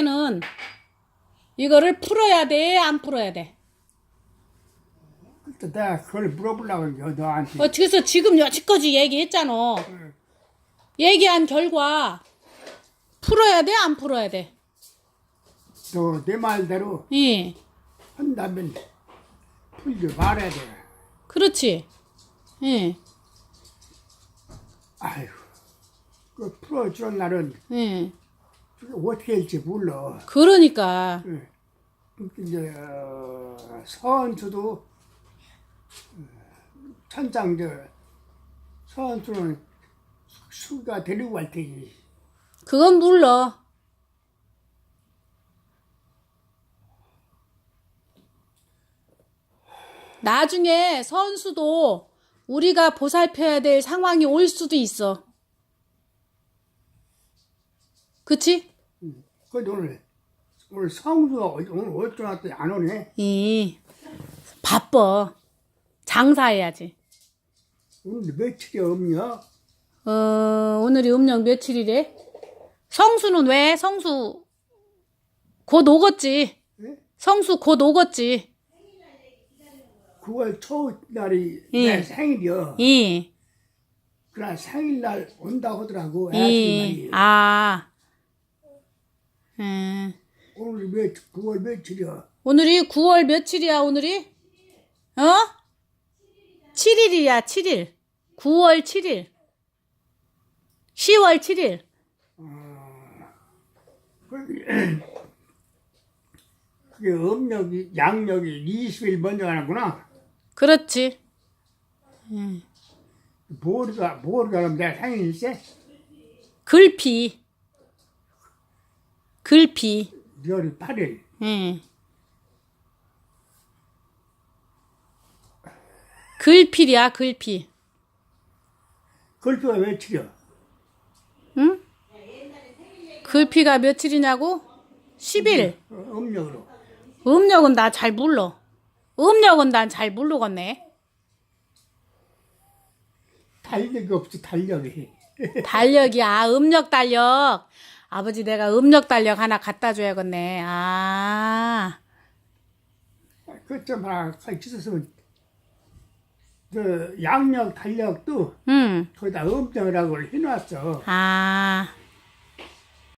는 이거를 풀어야 돼, 안 풀어야 돼? 그때 내가 그걸 물어보려고 이제 너한테 어, 그래서 지금 여지까지 얘기했잖아. 얘기한 결과 풀어야 돼, 안 풀어야 돼? 너 내 말대로 예, 한다면 풀지 말아야 돼. 그렇지. 예, 아휴, 그 풀어주는 날은 예. 어떻게 할지 몰라. 그러니까 예. 이제 어, 선수도 어, 천장 저 선수는 수가 데리고 갈 테니 그건 몰라. 나중에 선수도 우리가 보살펴야 될 상황이 올 수도 있어. 그치? 그 오늘 오늘 성수가 어디- 오늘 어쩌 왔더니 안 오네. 이 바빠. 장사해야지. 오늘 며칠이 없냐? 어, 오늘이 음력 며칠이래? 성수는 왜? 성수 곧 오겠지. 예? 성수 곧 오겠지. 9월 초 날이 예. 내 생일이여. 이, 그날 생일날 온다고 하더라고. 이, 애아줌마이. 아. 음, 오늘 몇 9월 며칠이야? 오늘이 9월 며칠이야, 오늘이? 어? 7일이야, 7일. 9월 7일. 10월 7일. 그게 그게 음력이 양력이 20일 먼저 가는구나. 그렇지. 모르가 모르가 그럼 내가 생일일세? 글피. 글피. 6월 8일. 응. 글필이야, 글피. 글표가 며칠이야? 응? 글피가 며칠이냐고? 10일. 어, 음력으로. 음력은 나 잘 몰라. 음력은 난 잘 모르겠네. 달력이 없지 달력이. 달력이야, 음력 달력. 아버지 내가 음력 달력 하나 갖다 줘야겠네. 아. 그좀 하나 있었으면 그 양력 달력도 응. 거기다 음력이라고 해놨어. 아.